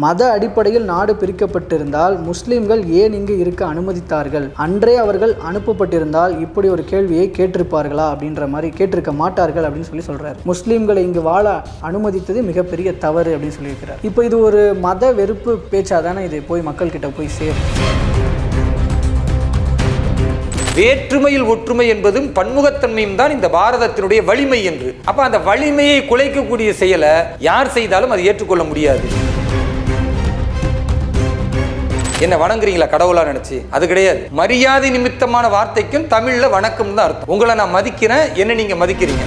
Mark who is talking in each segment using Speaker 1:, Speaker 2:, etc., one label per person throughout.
Speaker 1: மத அடிப்படையில் நாடு பிரிக்கப்பட்டிருந்தால் முஸ்லிம்கள் ஏன் இங்கு இருக்க அனுமதித்தார்கள்? அன்றே அவர்கள் அனுப்பப்பட்டிருந்தால் இப்படி ஒரு கேள்வியை கேட்டிருப்பார்களா? அப்படின்ற மாதிரி கேட்டிருக்க மாட்டார்கள் அப்படின்னு சொல்லி சொல்றாரு. முஸ்லிம்களை இங்கு வாழ அனுமதித்தது மிகப்பெரிய தவறு அப்படின்னு சொல்லியிருக்கிறார். இப்போ இது ஒரு மத வெறுப்பு பேச்சாதானே இது? போய் மக்கள் கிட்ட போய் சேரும்
Speaker 2: வேற்றுமையில் ஒற்றுமை என்பதும் பன்முகத்தன்மையும் தான் இந்த பாரதத்தினுடைய வலிமை என்று. அப்ப அந்த வலிமையை குலைக்கக்கூடிய செயலை யார் செய்தாலும் அது ஏற்றுக்கொள்ள முடியாது. என்ன வணங்குறீங்களா கடவுளா நினைச்சு? அது கிடையாது. மரியாதை நிமித்தமான வார்த்தைக்கும் தமிழ்ல வணக்கம் தான் அர்த்தம். உங்களை நான் மதிக்கிறேன் என்ன நீங்க மதிக்கிறீங்க.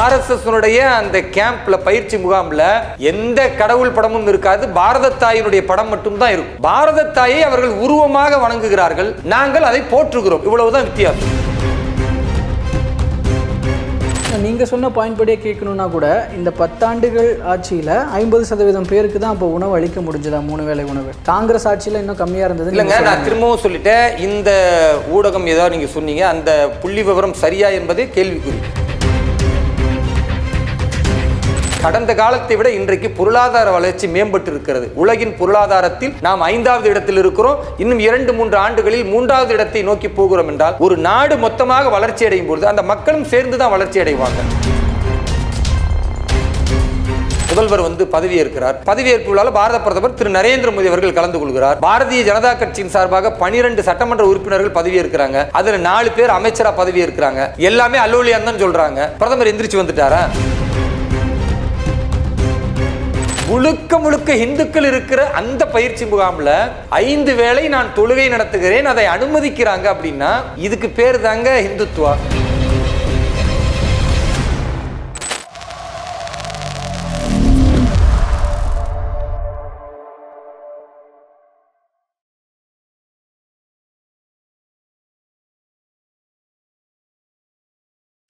Speaker 2: ஆர்எஸ்எஸ்னுடைய அந்த கேம்ப்ல பயிற்சி முகாம்ல எந்த கடவுள் படமும் இருக்காது பாரத தாயினுடைய படம் மட்டும் தான் இருக்கும். பாரத தாயை அவர்கள் உருவமாக வணங்குகிறார்கள். நாங்கள் அதை போற்றுகிறோம். இவ்வளவுதான் வித்தியாசம்.
Speaker 1: நீங்க சொன்ன பாயிண்ட் படியே கேட்கணும்னா கூட இந்த பத்தாண்டுகள் ஆட்சியில ஐம்பது சதவீதம் பேருக்கு தான் அப்போ உணவு அளிக்க முடிஞ்சதா மூணு வேளை உணவு? காங்கிரஸ் ஆட்சியில இன்னும் கம்மியா இருந்தது
Speaker 2: இல்லைங்க நான் திரும்பவும் சொல்லிட்டேன் இந்த ஊடகம் ஏதாவது நீங்க சொன்னீங்க அந்த புள்ளி விவரம் சரியா என்பதே கேள்விக்குறி. கடந்த காலத்தை விட இன்றைக்கு பொருளாதார வளர்ச்சி மேம்பட்டு இருக்கிறது உலகின் பொருளாதாரத்தில் நாம் ஐந்தாவது இடத்தில் இருக்கிறோம். இன்னும் இரண்டு மூன்று ஆண்டுகளில் மூன்றாவது இடத்தை நோக்கி போகிறோம் என்றால் ஒரு நாடு மொத்தமாக வளர்ச்சி அடையும் பொழுது அந்த மக்களும் சேர்ந்து தான் வளர்ச்சி அடைவாங்க. முதல்வர் வந்து பதவியேற்கிறார். பதவியேற்பு விழாவில் பாரத பிரதமர் திரு. நரேந்திர மோடி அவர்கள் கலந்து கொள்கிறார். பாரதிய ஜனதா கட்சியின் சார்பாக பனிரெண்டு சட்டமன்ற உறுப்பினர்கள் பதவியேற்கிறாங்க. அதுல நாலு பேர் அமைச்சரா பதவியேற்கிறாங்க. எல்லாமே அல்லோலியான் தான் சொல்றாங்க. பிரதமர் எந்திரிச்சு வந்துட்டாரா? முழுக்க முழுக்க இந்துக்கள் இருக்கிற அந்த பயிற்சி முகாமில் ஐந்து வேளை நான் தொழுகை நடத்துகிறேன் அதை அனுமதிக்கிறாங்க அப்படின்னா இதுக்கு பேர் தாங்க இந்துத்துவா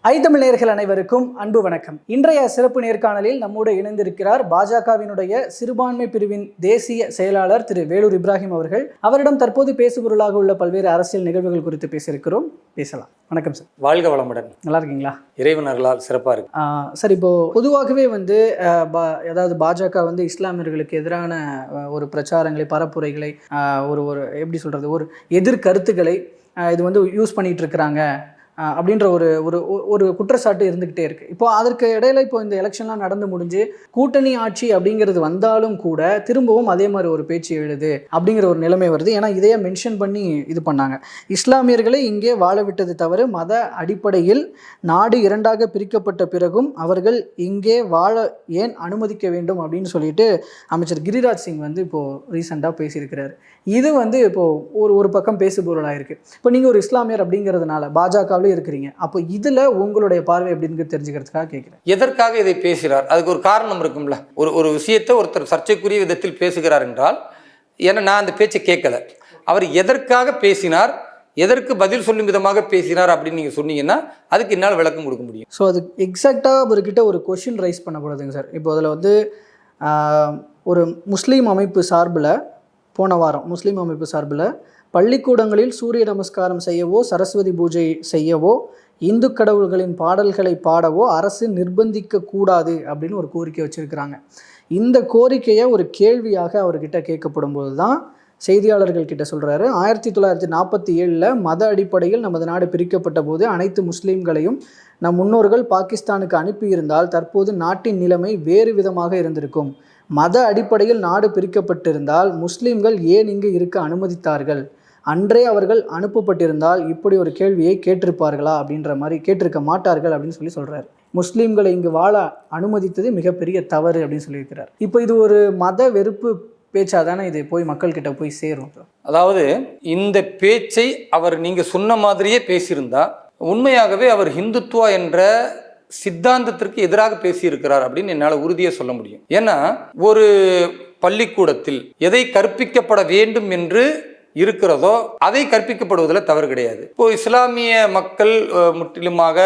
Speaker 1: ஐத்தமிழ் நேயர்கள் அனைவருக்கும் அன்பு வணக்கம். இன்றைய சிறப்பு நேர்காணலில் நம்மோடு இணைந்திருக்கிறார் பாஜகவினுடைய சிறுபான்மை பிரிவின் தேசிய செயலாளர் திரு வேலூர் இப்ராஹிம் அவர்கள். அவரிடம் தற்போது பேசுபொருளாக உள்ள பல்வேறு அரசியல் நிகழ்வுகள் குறித்து பேசியிருக்கிறோம். பேசலாம். வணக்கம் சார்.
Speaker 2: வாழ்க வளமுடன்.
Speaker 1: நல்லா இருக்கீங்களா?
Speaker 2: இறைவனர்களால் சிறப்பா இருக்கு.
Speaker 1: சார் இப்போ பொதுவாகவே வந்து அதாவது பாஜக வந்து இஸ்லாமியர்களுக்கு எதிரான ஒரு பிரச்சாரங்களை பரப்புரைகளை ஒரு ஒரு எப்படி சொல்றது ஒரு எதிர்கருத்துக்களை இது வந்து யூஸ் பண்ணிட்டு இருக்கிறாங்க. அப்படின்ற ஒரு ஒரு ஒ- ஒரு குற்றச்சாட்டு இருந்துக்கிட்டே இருக்குது இப்போ அதற்கு இடையில இப்போ இந்த எலெக்ஷன்லாம் நடந்து முடிஞ்சு கூட்டணி ஆட்சி அப்படிங்கிறது வந்தாலும் கூட திரும்பவும் அதே மாதிரி ஒரு பேச்சு எழுது அப்படிங்கிற ஒரு நிலைமை வருது. ஏன்னா இதையே மென்ஷன் பண்ணி இது பண்ணாங்க. இஸ்லாமியர்களை இங்கே வாழ விட்டது தவிர மத அடிப்படையில் நாடு இரண்டாக பிரிக்கப்பட்ட பிறகும் அவர்கள் இங்கே வாழ ஏன் அனுமதிக்க வேண்டும் அப்படின்னு சொல்லிட்டு அமைச்சர் கிரிராஜ் சிங் வந்து இப்போது ரீசெண்டாக பேசியிருக்கிறார். இது வந்து இப்போது ஒரு ஒரு பக்கம் பேசுபொருளாக இருக்குது இப்போ நீங்கள் ஒரு இஸ்லாமியர் அப்படிங்கிறதுனால பாஜகவில் இருக்கிறீங்க. அப்போ இதில் உங்களுடைய பார்வை எப்படின்னு தெரிஞ்சுக்கிறதுக்காக கேட்குறேன்
Speaker 2: எதற்காக இதை பேசுகிறார்? அதுக்கு ஒரு காரணம் இருக்கும்ல. ஒரு ஒரு விஷயத்தை ஒருத்தர் சர்ச்சைக்குரிய விதத்தில் பேசுகிறார் என்றால் ஏன்னா நான் அந்த பேச்சை கேட்கல. அவர் எதற்காக பேசினார்? எதற்கு பதில் சொல்லும் விதமாக பேசினார் அப்படின்னு நீங்கள் சொன்னீங்கன்னா அதுக்கு என்னால் விளக்கம் கொடுக்க முடியும்.
Speaker 1: ஸோ அது எக்ஸாக்டாக அவர்கிட்ட ஒரு கொஷின் ரைஸ் பண்ணப்படுதுங்க சார் இப்போ அதில் வந்து ஒரு முஸ்லீம் அமைப்பு சார்பில் போன வாரம் முஸ்லீம் அமைப்பு சார்பில் பள்ளிக்கூடங்களில் சூரிய நமஸ்காரம் செய்யவோ சரஸ்வதி பூஜை செய்யவோ இந்து கடவுள்களின் பாடல்களை பாடவோ அரசு நிர்பந்திக்க கூடாது அப்படின்னு ஒரு கோரிக்கை வச்சிருக்கிறாங்க. இந்த கோரிக்கையை ஒரு கேள்வியாக அவர்கிட்ட கேட்கப்படும் போது தான் செய்தியாளர்கள் கிட்ட சொல்கிறாரு ஆயிரத்தி தொள்ளாயிரத்தி நாற்பத்தி ஏழில் மத அடிப்படையில் நமது நாடு பிரிக்கப்பட்ட போது அனைத்து முஸ்லீம்களையும் நம் முன்னோர்கள் பாகிஸ்தானுக்கு அனுப்பியிருந்தால் தற்போது நாட்டின் நிலைமை வேறு விதமாக இருந்திருக்கும். மத அடிப்படையில் நாடு பிரிக்கப்பட்டிருந்தால் முஸ்லீம்கள் ஏன் இங்கு இருக்க அனுமதித்தார்கள்? அன்றே அவர்கள் அனுப்பப்பட்டிருந்தால் இப்படி ஒரு கேள்வியை கேட்டிருப்பார்களா அப்படின்ற மாதிரி கேட்டிருக்க மாட்டார்கள் அப்படின்னு சொல்லி சொல்றாரு. முஸ்லீம்களை இங்கு வாழ அனுமதித்தது மிகப்பெரிய தவறு அப்படின்னு சொல்லியிருக்கிறார். இப்போ இது ஒரு மத வெறுப்பு பேச்சா தானே இது போய் மக்கள்கிட்ட போய் சேரும்?
Speaker 2: அதாவது இந்த பேச்சை அவர் நீங்க சொன்ன மாதிரியே பேசியிருந்தா உண்மையாகவே அவர் ஹிந்துத்துவா என்ற சித்தாந்தத்திற்கு எதிராக பேசியிருக்கிறார் அப்படின்னு என்னால் உறுதியாக சொல்ல முடியும். ஏன்னா ஒரு பள்ளிக்கூடத்தில் எதை கற்பிக்கப்பட வேண்டும் என்று இருக்கிறதோ அதை கற்பிக்கப்படுவதில் தவறு கிடையாது. இப்போ இஸ்லாமிய மக்கள் முற்றிலுமாக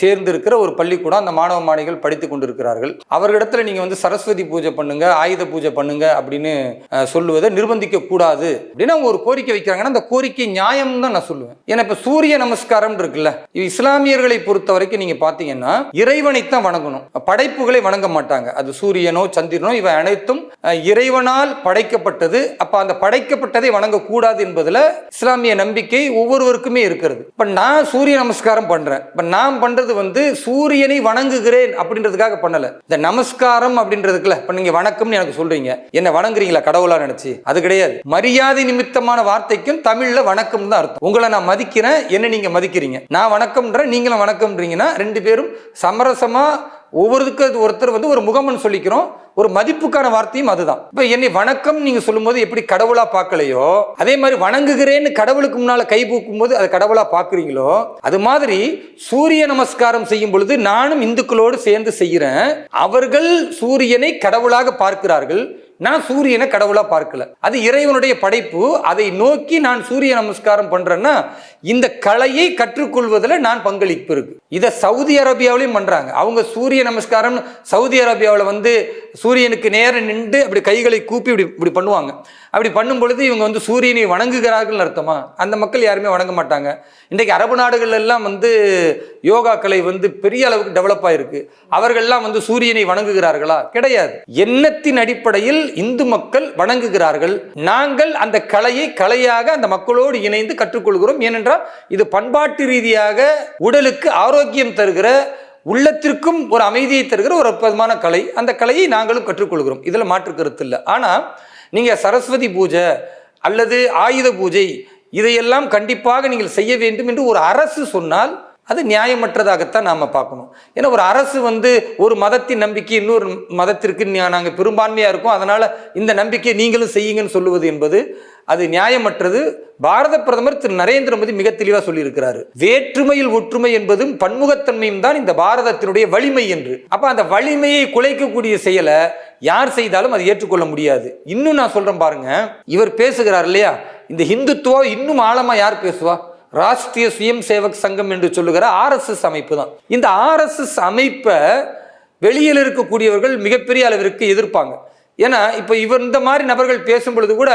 Speaker 2: சேர்ந்து இருக்கிற ஒரு பள்ளிக்கூடம் அந்த மாணவ மாணவிகள் படித்து கொண்டிருக்கிறார்கள். அவர்களிடத்துல நீங்க வந்து சரஸ்வதி பூஜை பண்ணுங்க ஆயுத பூஜை பண்ணுங்க அப்படின்னு சொல்லுவதை நிர்பந்திக்க கூடாது அப்படின்னு அவங்க ஒரு கோரிக்கை வைக்கிறாங்கன்னா அந்த கோரிக்கை நியாயம் தான் நான் சொல்லுவேன். ஏன்னா இப்ப சூரிய நமஸ்காரம் இருக்குல்ல இஸ்லாமியர்களை பொறுத்த வரைக்கும் நீங்க பாத்தீங்கன்னா இறைவனைத்தான் வணங்கணும். படைப்புகளை வணங்க மாட்டாங்க. அது சூரியனோ சந்திரனோ இவை அனைத்தும் இறைவனால் படைக்கப்பட்டது. அப்ப அந்த படைக்கப்பட்டதை கூடாது என்பதுல இஸ்லாமிய நம்பிக்கை ஒவ்வொருவருக்குமே இருக்கிறது. இப்போ நான் சூரிய நமஸ்காரம் பண்றேன். இப்போ நான் பண்றது வந்து சூரியனை வணங்குகிறேன் அப்படின்றதுக்காக பண்ணலை. இந்த நமஸ்காரம் அப்படின்றதுக்குல இப்போ நீங்கள் வணக்கம்னு எனக்கு சொல்றீங்க. என்ன வணங்குறீங்களா கடவுளாக நினச்சி? அது கிடையாது. மரியாதை நிமித்தமான வார்த்தைக்கும் தமிழில் வணக்கம் தான் அர்த்தம். உங்களை நான் மதிக்கிறேன் என்ன நீங்கள் மதிக்கிறீங்க. நான் வணக்கம்ன்றேன் நீங்களும் வணக்கம்ன்றீங்கன்னா ரெண்டு பேரும் சமரசமாக ஒவ்வொருத்துக்கு ஒருத்தர் வந்து ஒரு முகம்னு சொல்லிக்கிறோம். ஒரு மதிப்புக்கான வார்த்தையும் அதுதான். இப்போ என்னை வணக்கம் நீங்கள் சொல்லும்போது எப்படி கடவுளா பார்க்கலையோ அதே மாதிரி வணங்குகிறேன்னு கடவுளுக்கு முன்னால் கை பூக்கும் போது அதை கடவுளா பார்க்குறீங்களோ அது மாதிரி சூரிய நமஸ்காரம் செய்யும் பொழுது நானும் இந்துக்களோடு சேர்ந்து செய்கிறேன். அவர்கள் சூரியனை கடவுளாக பார்க்கிறார்கள். நான் சூரியனை கடவுளாக பார்க்கல. அது இறைவனுடைய படைப்பு. அதை நோக்கி நான் சூரிய நமஸ்காரம் பண்ணுறேன்னா இந்த கலையை கற்றுக்கொள்வதில் நான் பங்களிப்பு இருக்கு. இதை சவுதி அரேபியாவிலையும் பண்ணுறாங்க அவங்க சூரிய நமஸ்காரம் சவுதி அரேபியாவில் வந்து சூரியனுக்கு நேரம் நின்று அப்படி கைகளை கூப்பி இப்படி இப்படி பண்ணுவாங்க. அப்படி பண்ணும் பொழுது இவங்க வந்து சூரியனை வணங்குகிறார்கள் அர்த்தமா? அந்த மக்கள் யாருமே வணங்க மாட்டாங்க. இன்றைக்கு அரபு நாடுகள் எல்லாம் வந்து யோகா கலை வந்து பெரிய அளவுக்கு டெவலப் ஆயிருக்கு. அவர்கள்லாம் வந்து சூரியனை வணங்குகிறார்களா? கிடையாது. எண்ணத்தின் அடிப்படையில் இந்து மக்கள் வணங்குகிறார்கள். நாங்கள் அந்த கலையை கலையாக அந்த மக்களோடு இணைந்து கற்றுக்கொள்கிறோம். ஏனென்றால் இது பண்பாட்டு ரீதியாக உடலுக்கு ஆரோக்கியம் தருகிற உள்ளத்திற்கும் ஒரு அமைதியை தருகிற ஒரு அற்புதமான கலை. அந்த கலையை நாங்களும் கற்றுக்கொள்கிறோம். இதில் மாற்று கருத்து இல்லை. ஆனால் நீங்கள் சரஸ்வதி பூஜை அல்லது ஆயுத பூஜை இதையெல்லாம் கண்டிப்பாக நீங்கள் செய்ய வேண்டும் என்று ஒரு அரசு சொன்னால் அது நியாயமற்றதாகத்தான் நாம் பார்க்கணும். ஏன்னா ஒரு அரசு வந்து ஒரு மதத்தின் நம்பிக்கை இன்னொரு மதத்திற்கு நாங்கள் பெரும்பான்மையாக இருக்கோம். அதனால் இந்த நம்பிக்கையை நீங்களும் செய்யுங்கன்னு சொல்லுவது என்பது அது நியாயமற்றது. பாரத பிரதமர் திரு. நரேந்திர மோடி மிக தெளிவாக சொல்லியிருக்கிறாரு. வேற்றுமையில் ஒற்றுமை என்பதும் பன்முகத்தன்மையும் தான் இந்த பாரதத்தினுடைய வலிமை என்று. அப்போ அந்த வலிமையை குலைக்கக்கூடிய செயலை யார் செய்தாலும் அதை ஏற்றுக்கொள்ள முடியாது. இன்னும் நான் சொல்கிறேன் பாருங்க. இவர் பேசுகிறார் இல்லையா? இந்த ஹிந்துத்துவம் இன்னும் ஆழமாக யார் பேசுவா? ராஷ்டிரிய சுயம் சேவக் சங்கம் என்று சொல்லுகிற ஆர்எஸ்எஸ் அமைப்பு தான் இந்த ஆர்எஸ்எஸ் அமைப்பை வெளியில் இருக்கக்கூடியவர்கள் மிகப்பெரிய அளவிற்கு எதிர்ப்பாங்க. ஏன்னா இப்போ இவர் இந்த மாதிரி நபர்கள் பேசும் பொழுது கூட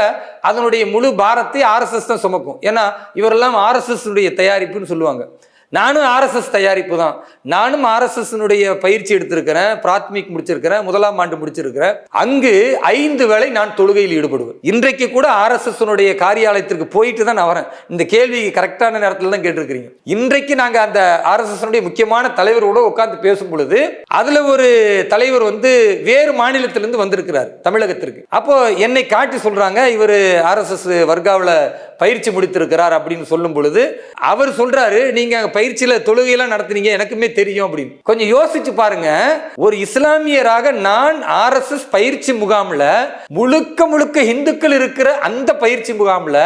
Speaker 2: அதனுடைய முழு பாரத்தை ஆர்எஸ்எஸ் தான் சுமக்கும். ஏன்னா இவரெல்லாம் ஆர்எஸ்எஸ் தயாரிப்புன்னு சொல்லுவாங்க. நானும் ஆர்எஸ்எஸ் தயாரிப்பு தான். நானும் ஆர்எஸ்எஸ்னுடைய பயிற்சி எடுத்திருக்கிறேன் பிராத்மிக் முடிச்சிருக்கிறேன் முதலாம் ஆண்டு முடிச்சிருக்கிறேன். அங்கு ஐந்து வேளை நான் தொழுகையில் ஈடுபடுவேன். இன்றைக்கு கூட ஆர்எஸ்எஸ்னுடைய காரியாலயத்திற்கு போயிட்டு தான் நான் வரேன். இந்த கேள்வி கரெக்டான நேரத்தில் தான் கேட்டிருக்கிறீங்க. இன்றைக்கு நாங்கள் அந்த ஆர்எஸ்எஸ்னுடைய முக்கியமான தலைவரோட உட்காந்து பேசும் பொழுது அதில் ஒரு தலைவர் வந்து வேறு மாநிலத்திலிருந்து வந்திருக்கிறார் தமிழகத்திற்கு. அப்போ என்னை காட்டி சொல்றாங்க இவர் ஆர்எஸ்எஸ் வர்க்காவில் பயிற்சி முடித்திருக்கிறார் அப்படின்னு சொல்லும் பொழுது அவர் சொல்றாரு நீங்க பயிற்சியில் தொழுகையெல்லாம் நடத்துனீங்க எனக்குமே தெரியும் அப்படின்னு. கொஞ்சம் யோசிச்சு பாருங்க. ஒரு இஸ்லாமியராக நான் ஆர்எஸ்எஸ் பயிற்சி முகாம்ல முழுக்க முழுக்க இந்துக்கள் இருக்கிற அந்த பயிற்சி முகாம்ல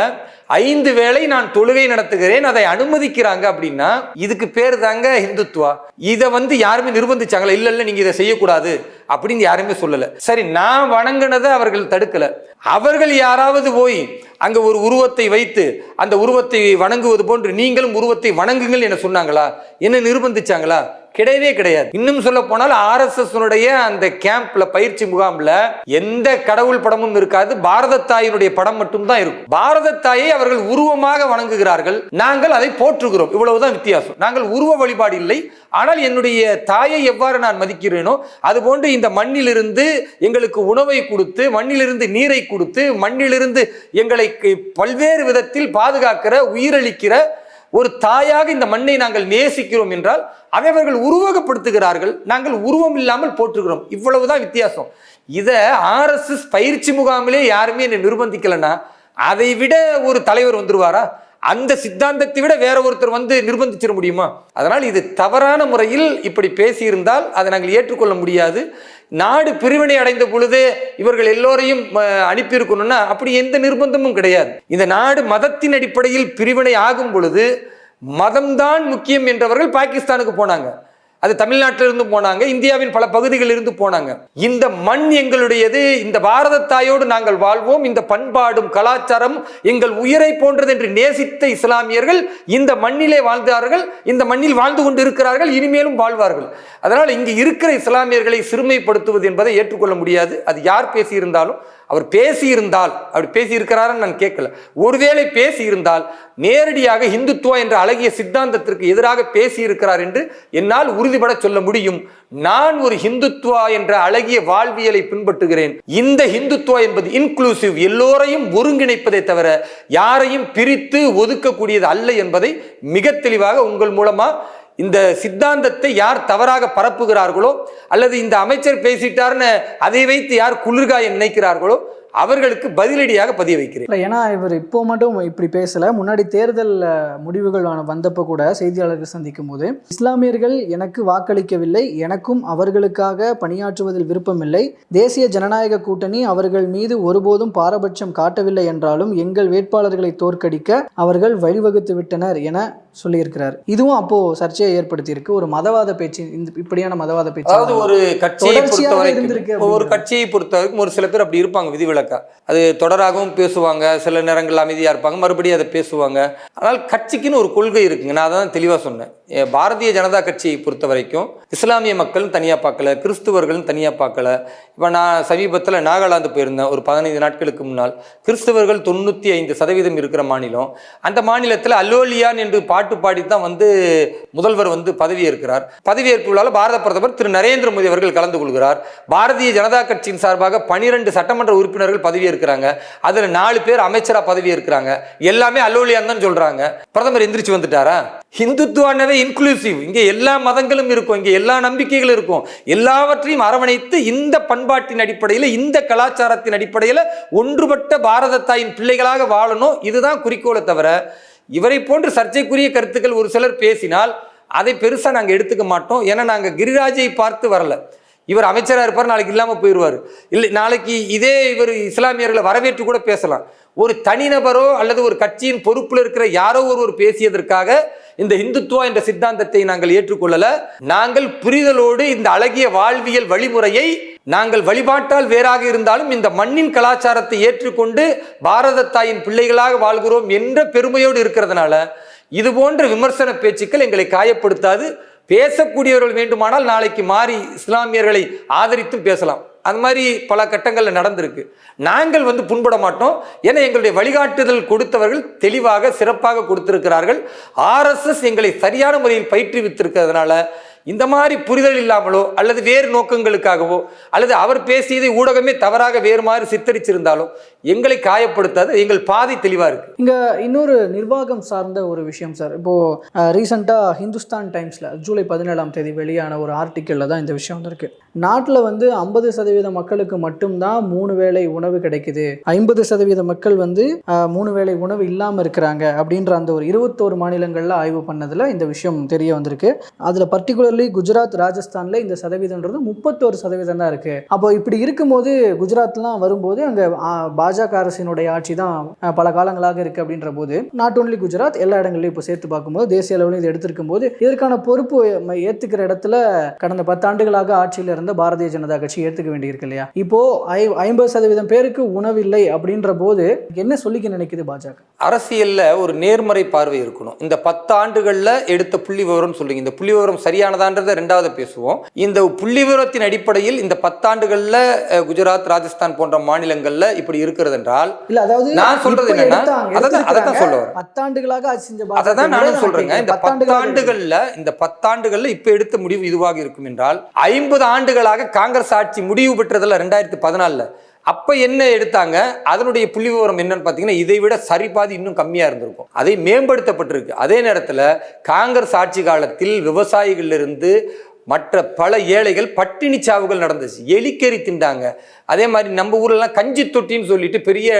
Speaker 2: ஐந்து வேளை நான் தொழுகை நடத்துகிறேன் அதை அனுமதிக்கிறாங்க அப்படின்னா இதுக்கு பேர் தாங்க இந்துத்துவா இதை வந்து யாருமே நிர்பந்திச்சாங்களா? இல்லை இல்லை நீங்கள் இதை செய்யக்கூடாது அப்படின்னு யாருமே சொல்லலை. சரி நான் வணங்கினதை அவர்கள் தடுக்கலை. அவர்கள் யாராவது போய் அங்கே ஒரு உருவத்தை வைத்து அந்த உருவத்தை வணங்குவது போன்று நீங்களும் உருவத்தை வணங்குங்கள் என சொன்னாங்களா? என்ன நிர்பந்திச்சாங்களா? கிடையவே கிடையாது. இன்னும் சொல்ல போனால் ஆர்எஸ்எஸ் அந்த கேம்ப்ல பயிற்சி முகாம்ல எந்த கடவுள் படமும் இருக்காது பாரத தாயினுடைய படம் மட்டும்தான் இருக்கும். பாரத தாயை அவர்கள் உருவமாக வணங்குகிறார்கள். நாங்கள் அதை போற்றுகிறோம். இவ்வளவுதான் வித்தியாசம். நாங்கள் உருவ வழிபாடு இல்லை. ஆனால் என்னுடைய தாயை எவ்வாறு நான் மதிக்கிறேனோ அதுபோன்று இந்த மண்ணிலிருந்து எங்களுக்கு உணவை கொடுத்து மண்ணிலிருந்து நீரை கொடுத்து மண்ணிலிருந்து எங்களை பல்வேறு விதத்தில் பாதுகாக்கிற உயிரளிக்கிற ஒரு தாயாக இந்த மண்ணை நாங்கள் நேசிக்கிறோம் என்றால் அதை அவர்கள் உருவகப்படுத்துகிறார்கள் நாங்கள் உருவம் இல்லாமல் போற்றுகிறோம். இவ்வளவுதான் வித்தியாசம். இதை ஆர்எஸ்எஸ் பயிற்சி முகாமிலே யாருமே என்னை நிர்பந்திக்கலைன்னா அதை விட ஒரு தலைவர் வந்துருவாரா? அந்த சித்தாந்தத்தை விட வேற ஒருத்தர் வந்து நிர்பந்திச்சிட முடியுமா? அதனால் இது தவறான முறையில் இப்படி பேசியிருந்தால் அதை நாங்கள் ஏற்றுக்கொள்ள முடியாது. நாடு பிரிவினை அடைந்த பொழுது இவர்கள் எல்லோரையும் அனுப்பியிருக்கணும்னா அப்படி எந்த நிர்பந்தமும் கிடையாது. இந்த நாடு மதத்தின் அடிப்படையில் பிரிவினை ஆகும் பொழுது மதம்தான் முக்கியம் என்றவர்கள் பாகிஸ்தானுக்கு போனாங்க. அது தமிழ்நாட்டிலிருந்து போனாங்க இந்தியாவின் பல பகுதிகளில் இருந்து போனாங்க. இந்த மண் எங்களுடையது இந்த பாரத தாயோடு நாங்கள் வாழ்வோம் இந்த பண்பாடும் கலாச்சாரம் எங்கள் உயிரை போன்றது என்று நேசித்த இஸ்லாமியர்கள் இந்த மண்ணிலே வாழ்ந்தார்கள் இந்த மண்ணில் வாழ்ந்து கொண்டு இருக்கிறார்கள் இனிமேலும் வாழ்வார்கள். அதனால் இங்கு இருக்கிற இஸ்லாமியர்களை சிறுமைப்படுத்துவது என்பதை ஏற்றுக்கொள்ள முடியாது. அது யார் பேசியிருந்தாலும் அவர் பேசியிருந்தால் அப்படி பேசியிருக்கிறாருன்னு நான் கேட்கல. ஒருவேளை பேசியிருந்தால் நேரடியாக இந்துத்துவா என்ற அழகிய சித்தாந்தத்திற்கு எதிராக பேசியிருக்கிறார் என்று என்னால் உறுதிபட சொல்ல முடியும். நான் ஒரு ஹிந்துத்துவா என்ற அழகிய வாழ்வியலை பின்பற்றுகிறேன். இந்த ஹிந்துத்துவா என்பது இன்க்ளூசிவ் எல்லோரையும் ஒருங்கிணைப்பதை தவிர யாரையும் பிரித்து ஒதுக்கக்கூடியது அல்ல என்பதை மிக தெளிவாக உங்கள் மூலமா இந்த சித்தாந்தத்தை யார் தவறாக பரப்புகிறார்களோ அல்லது இந்த அமைச்சர் பேசிட்டார்னு அதை வைத்து யார் குளிர்காய நினைக்கிறார்களோ அவர்களுக்கு பதிலடியாக பதிய வைக்கிறேன்
Speaker 1: ஏன்னா இவர் இப்போ மட்டும் இப்படி பேசலை. முன்னாடி தேர்தல் முடிவுகள் வந்தப்போ கூட செய்தியாளர்கள் சந்திக்கும் போது இஸ்லாமியர்கள் எனக்கு வாக்களிக்கவில்லை எனக்கும் அவர்களுக்காக பணியாற்றுவதில் விருப்பமில்லை தேசிய ஜனநாயக கூட்டணி அவர்கள் மீது ஒருபோதும் பாரபட்சம் காட்டவில்லை என்றாலும் எங்கள் வேட்பாளர்களை தோற்கடிக்க அவர்கள் வழிவகுத்து விட்டனர் என சொல்லியிருக்கிறார். இதுவும் அப்போ சர்ச்சையை ஏற்படுத்தியிருக்கு. ஒரு மதவாத பேச்சு இந்த இப்படியான மதவாத பேச்சு.
Speaker 2: அதாவது ஒரு கட்சியை
Speaker 1: தொடர்ச்சியாக
Speaker 2: பொறுத்த
Speaker 1: இருந்திருக்கு
Speaker 2: வரைக்கும் ஒரு. கட்சியை பொறுத்த வரைக்கும் ஒரு சில பேர் அப்படி இருப்பாங்க விதிவிலக்கா. அது தொடராகவும் பேசுவாங்க. சில நேரங்கள் அமைதியாக இருப்பாங்க. மறுபடியும் அதை பேசுவாங்க. ஆனால் கட்சிக்குன்னு ஒரு கொள்கை இருக்குங்க. நான் அதான் தெளிவாக சொன்னேன். பாரதிய ஜனதா கட்சியை பொறுத்த வரைக்கும் இஸ்லாமிய மக்களும் தனியாக பார்க்கல கிறிஸ்துவர்களும் தனியாக பார்க்கல. இப்போ நான் சமீபத்தில் நாகாலாந்து போயிருந்தேன். ஒரு பதினைந்து நாட்களுக்கு முன்னால். கிறிஸ்தவர்கள் தொண்ணூற்றி ஐந்து சதவீதம் இருக்கிற மாநிலம். அந்த மாநிலத்தில் அல்லோலியான் என்று பாட்டு பாடி தான் வந்து முதல்வர் வந்து பதவியேற்கிறார். பதவியேற்பு விழாவில் பாரத பிரதமர் திரு நரேந்திர மோடி அவர்கள் கலந்து கொள்கிறார். பாரதிய ஜனதா கட்சியின் சார்பாக பனிரெண்டு சட்டமன்ற உறுப்பினர் பதவி இருக்கிறாங்க அதில் நாலு பேர் அமைச்சரா இருக்கிறாங்க எல்லாமே அல்லோலியான் தான் சொல்றாங்க. பிரதமர் எந்திரிச்சு வந்துட்டாரா? ஹிந்துத்துவானவே இன்க்ளூசிவ் இங்கே எல்லா மதங்களும் இருக்கும். இங்கே எல்லா நம்பிக்கைகளும் இருக்கும். எல்லாவற்றையும் அரவணைத்து இந்த பண்பாட்டின் அடிப்படையில் இந்த கலாச்சாரத்தின் அடிப்படையில் ஒன்றுபட்ட பாரத தாயின் பிள்ளைகளாக வாழணும். இதுதான் குறிக்கோளை தவிர இவரை போன்று சர்ச்சைக்குரிய கருத்துக்கள் ஒரு சிலர் பேசினால் அதை பெருசாக நாங்கள் எடுத்துக்க மாட்டோம். ஏன்னா நாங்கள் கிரிராஜை பார்த்து வரல. இவர் அமைச்சராக இருப்பார் நாளைக்கு இல்லாமல் போயிடுவார் இல்லை நாளைக்கு இதே இவர் இஸ்லாமியர்களை வரவேற்று கூட பேசலாம். ஒரு தனிநபரோ அல்லது ஒரு கட்சியின் பொறுப்பில் இருக்கிற யாரோ ஒருவர் பேசியதற்காக இந்த இந்துத்துவா என்ற சித்தாந்தத்தை நாங்கள் ஏற்றுக்கொள்ளல. நாங்கள் புரிதலோடு இந்த அழகிய வாழ்வியல் வழிமுறையை நாங்கள் வழிபாட்டால் வேறாக இருந்தாலும் இந்த மண்ணின் கலாச்சாரத்தை ஏற்றுக்கொண்டு பாரத தாயின் பிள்ளைகளாக வாழ்கிறோம் என்ற பெருமையோடு இருக்கிறதுனால இது போன்ற விமர்சன பேச்சுக்கள் எங்களை காயப்படுத்தாது. பேசக்கூடியவர்கள் வேண்டுமானால் நாளைக்கு மாறி இஸ்லாமியர்களை ஆதரித்தும் பேசலாம். அது மாதிரி பல கட்டங்களில் நடந்திருக்கு. நாங்கள் வந்து புண்பட மாட்டோம். ஏன்னா எங்களுடைய வழிகாட்டுதல் கொடுத்தவர்கள் தெளிவாக சிறப்பாக கொடுத்திருக்கிறார்கள். ஆர்எஸ்எஸ் எங்களை சரியான முறையில் பயிற்றுவித்திருக்கிறதுனால இந்த மாதிரி புரிதல் இல்லாமலோ அல்லது வேறு நோக்கங்களுக்காகவோ அல்லது அவர் பேசியதை ஊடகமே தவறாக வேறு மாதிரி சித்தரிச்சிருந்தாலும் எங்களை காயப்படுத்தாது எங்கள் பாதை தெளிவாக இருக்கு.
Speaker 1: இங்கே இன்னொரு நிர்வாகம் சார்ந்த ஒரு விஷயம் சார். இப்போது ரீசெண்டாக ஹிந்துஸ்தான் டைம்ஸில் ஜூலை பதினேழாம் தேதி வெளியான ஒரு ஆர்டிக்கல்ல தான் இந்த விஷயம் வந்திருக்கு. நாட்டில் வந்து ஐம்பது சதவீத மக்களுக்கு மட்டும்தான் மூணு வேளை உணவு கிடைக்குது. ஐம்பது சதவீத மக்கள் வந்து மூணு வேளை உணவு இல்லாமல் இருக்கிறாங்க அப்படின்ற அந்த ஒரு இருபத்தோரு மாநிலங்களில் ஆய்வு பண்ணதில் இந்த விஷயம் தெரிய வந்திருக்கு. அதில் பர்டிகுலர்லி குஜராத் ராஜஸ்தானில் இந்த சதவீதம்ன்றது முப்பத்தோரு சதவீதம் தான் இருக்கு. அப்போ இப்படி இருக்கும்போது குஜராத்லாம் வரும்போது அங்கே பாஜக அரசினுடைய ஆட்சி தான் பல காலங்களாக இருக்கு அப்படின்ற போது நாட் ஓன்லி குஜராத் எல்லா இடங்களையும் இப்போ சேர்த்து பார்க்கும்போது தேசிய அளவில் இது எடுத்திருக்கும் போது இதற்கான பொறுப்பு ஏற்றுக்கிற இடத்துல கடந்த பத்தாண்டுகளாக ஆட்சியில் இருந்த பாரதிய ஜனதா கட்சி ஏத்துக்க வேண்டியிருக்கு இல்லையா? இப்போ ஐ ஐம்பது சதவீதம் பேருக்கு உணவில்லை அப்படின்ற போது என்ன சொல்லிக்க நினைக்குது பாஜக?
Speaker 2: அரசியல்ல ஒரு நேர்மறை பார்வை இருக்கணும். இந்த பத்து ஆண்டுகள்ல எடுத்த புள்ளி விவரம் சொல்றீங்க. இந்த புள்ளி விவரம் சரியானதான்றதை ரெண்டாவது பேசுவோம். இந்த புள்ளி விவரத்தின் அடிப்படையில் இந்த பத்தாண்டுகள்ல குஜராத் ராஜஸ்தான் போன்ற மாநிலங்கள்ல இப்படி இருக்கிறது என்றால்
Speaker 1: இல்ல அதாவது
Speaker 2: நான் சொல்றது என்னன்னா, அதான்- அதான்
Speaker 1: எடுத்திருக்காங்க.
Speaker 2: சொல்ல வரேன்.
Speaker 1: பத்தாண்டுகளாக ஆட்சி செஞ்ச
Speaker 2: அதை தான் நானும் சொல்றேங்க. இந்த பத்தாண்டுகள்ல இந்த பத்தாண்டுகள்ல இப்ப எடுத்த முடிவு இதுவாக இருக்கும் என்றால் ஐம்பது ஆண்டுகளாக காங்கிரஸ் ஆட்சி முடிவு பெற்றதுல ரெண்டாயிரத்தி பதினாலுல. அப்போ என்ன எடுத்தாங்க? அதனுடைய புள்ளி விவரம் என்னன்னு பார்த்தீங்கன்னா இதை விட சரிபாதி இன்னும் கம்மியா இருந்திருக்கும். அதை மேம்படுத்தப்பட்டிருக்கு. அதே நேரத்தில் காங்கிரஸ் ஆட்சி காலத்தில் விவசாயிகள்ல இருந்து மற்ற பல ஏழைகள் பட்டினி சாவுகள் நடந்துச்சு. எலிக்கறி திண்டாங்க. அதே மாதிரி நம்ம ஊர்லலாம் கஞ்சி தொட்டின்னு சொல்லிட்டு பெரிய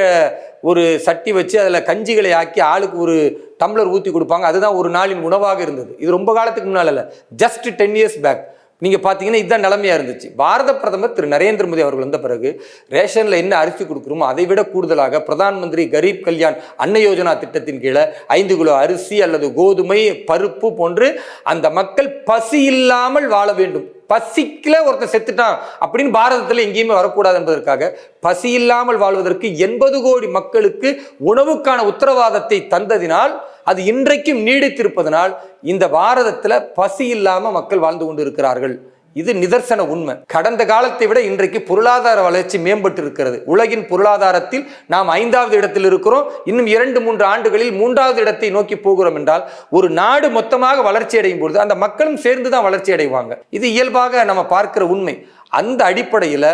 Speaker 2: ஒரு சட்டி வச்சு அதில் கஞ்சிகளை ஆக்கி ஆளுக்கு ஒரு டம்ளர் ஊற்றி கொடுப்பாங்க. அதுதான் ஒரு நாளின் உணவாக இருந்தது. இது ரொம்ப காலத்துக்கு முன்னால் இல்லை ஜஸ்ட் டென் இயர்ஸ் பேக் நீங்கள் பார்த்தீங்கன்னா இதுதான் நிலமையாக இருந்துச்சு. பாரத பிரதமர் திரு நரேந்திர மோடி அவர்கள் வந்த பிறகு ரேஷனில் என்ன அரிசி கொடுக்குறோமோ அதை விட கூடுதலாக பிரதான் மந்திரி கரீப் கல்யாண் அன்ன யோஜனா திட்டத்தின் கீழே ஐந்து கிலோ அரிசி அல்லது கோதுமை பருப்பு போன்று அந்த மக்கள் பசி இல்லாமல் வாழ வேண்டும். பசிக்கல ஒருத்தன் செத்துட்டான் அப்படின்னு பாரதத்தில் எங்கேயுமே வரக்கூடாது என்பதற்காக பசி இல்லாமல் வாழ்வதற்கு எண்பது கோடி மக்களுக்கு உணவுக்கான உத்தரவாதத்தை தந்ததினால் அது இன்றைக்கும் நீடித்திருப்பதனால் இந்த பாரதத்தில் பசி இல்லாமல் மக்கள் வாழ்ந்து கொண்டு இருக்கிறார்கள் இது நிதர்சன உண்மை. கடந்த காலத்தை விட இன்றைக்கு பொருளாதார வளர்ச்சி மேம்பட்டு இருக்கிறது உலகின் பொருளாதாரத்தில் நாம் ஐந்தாவது இடத்தில் இருக்கிறோம். இன்னும் இரண்டு மூன்று ஆண்டுகளில் மூன்றாவது இடத்தை நோக்கி போகிறோம் என்றால் ஒரு நாடு மொத்தமாக வளர்ச்சி அடையும் பொழுது அந்த மக்களும் சேர்ந்து தான் வளர்ச்சி அடைவாங்க. இது இயல்பாக நம்ம பார்க்கிற உண்மை. அந்த அடிப்படையில்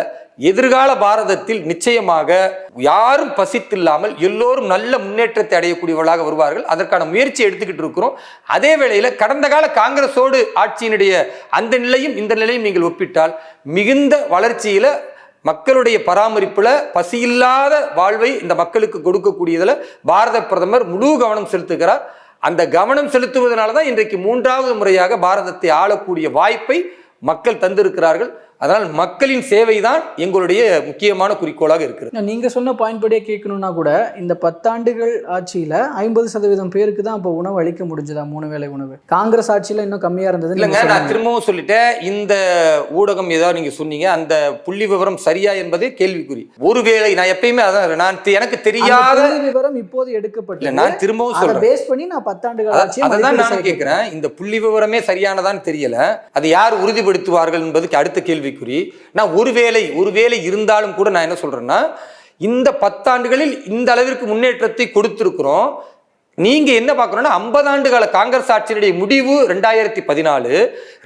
Speaker 2: எதிர்கால பாரதத்தில் நிச்சயமாக யாரும் பசித்தில்லாமல் எல்லோரும் நல்ல முன்னேற்றத்தை அடையக்கூடியவர்களாக வருவார்கள். அதற்கான முயற்சி எடுத்துக்கிட்டு இருக்கிறோம். அதே வேளையில் கடந்த கால காங்கிரஸோடு ஆட்சியினுடைய அந்த நிலையும் இந்த நிலையும் நீங்கள் ஒப்பிட்டால் மிகுந்த வளர்ச்சியில் மக்களுடைய பராமரிப்பில் பசியில்லாத வாழ்வை இந்த மக்களுக்கு கொடுக்கக்கூடியதில் பாரத பிரதமர் முழு கவனம் செலுத்துகிறார். அந்த கவனம் செலுத்துவதனால தான் இன்றைக்கு மூன்றாவது முறையாக பாரதத்தை ஆளக்கூடிய வாய்ப்பை மக்கள் தந்திருக்கிறார்கள். அதனால் மக்களின் சேவை தான் எங்களுடைய முக்கியமான குறிக்கோளாக இருக்கிறது.
Speaker 1: நீங்க சொன்ன பாயிண்ட் படியே கேட்கணும்னா கூட இந்த பத்தாண்டுகள் ஆட்சியில ஐம்பது சதவீதம் பேருக்கு தான் அப்போ உணவு அளிக்க முடிஞ்சதா மூணு வேளை உணவு? காங்கிரஸ் ஆட்சியில இன்னும் கம்மியா இருந்தது
Speaker 2: இல்லைங்க நான் திரும்பவும் சொல்லிட்டேன். இந்த ஊடகம் ஏதாவது நீங்க சொன்னீங்க அந்த புள்ளி விவரம் சரியா என்பதே கேள்விக்குறி. ஒருவேளை நான் எப்பயுமே அதான் நான் எனக்கு தெரியாத
Speaker 1: விவரம் இப்போது எடுக்கப்பட்டு
Speaker 2: நான் திரும்பவும் சொல்றேன்.
Speaker 1: பேஸ் பண்ணி நான் பத்தாண்டுகள்
Speaker 2: அத-
Speaker 1: ஆட்சியை
Speaker 2: அததான்
Speaker 1: மதிப்பீடு
Speaker 2: நான் கேட்கிறேன். இந்த புள்ளி விவரமே சரியானதான்னு தெரியல. அதை யார் உறுதிப்படுத்துவார்கள் என்பதுக்கு அடுத்த கேள்விக்குறி. நான் ஒருவேளை ஒருவேளை இருந்தாலும் கூட நான் என்ன சொல்றேன்னா இந்த பத்தாண்டுகளில் இந்த அளவிற்கு முன்னேற்றத்தை கொடுத்துருக்குறோம். நீங்க என்ன பார்க்கணும்னா ஐம்பது ஆண்டு கால காங்கிரஸ் ஆட்சியினுடைய முடிவு ரெண்டாயிரத்தி பதினாலு.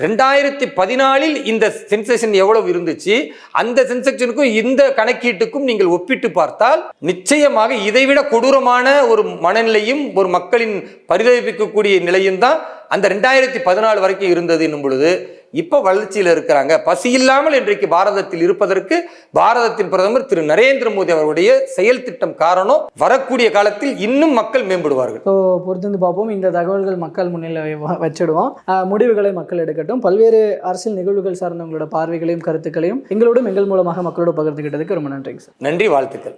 Speaker 2: ரெண்டாயிரத்தி பதினாலில் இந்த சென்சேஷன் எவ்வளவு இருந்துச்சு? அந்த சென்சேஷனுக்கும் இந்த கணக்கீட்டுக்கும் நீங்கள் ஒப்பிட்டு பார்த்தால் நிச்சயமாக இதைவிட கொடூரமான ஒரு மனநிலையும் ஒரு மக்களின் பரிதவிக்கக்கூடிய நிலையும் தான் அந்த ரெண்டாயிரத்தி பதினாலு வரைக்கும் இருந்தது என்னும் பொழுது. இப்போ வளர்ச்சியில் இருக்கிறாங்க. பசி இல்லாமல் இன்றைக்கு பாரதத்தில் இருப்பதற்கு பாரதத்தின் பிரதமர் திரு நரேந்திர மோடி அவருடைய செயல் திட்டம் காரணம் வரக்கூடிய காலத்தில் இன்னும் மக்கள் மேம்படுவார்கள்.
Speaker 1: ஸோ பொறுத்திருந்து பார்ப்போம். இந்த தகவல்கள் மக்கள் முன்னிலை வ- வச்சிடுவோம். முடிவுகளை மக்கள் எடுக்கட்டும். பல்வேறு அரசியல் நிகழ்வுகள் சார்ந்த உங்களோட பார்வைகளையும் கருத்துக்களையும் எங்களோடும் எங்கள் மூலமாக மக்களோட பகிர்ந்துக்கிட்டதுக்கு ரொம்ப நன்றிங்க சார்.
Speaker 2: நன்றி வாழ்த்துக்கள்.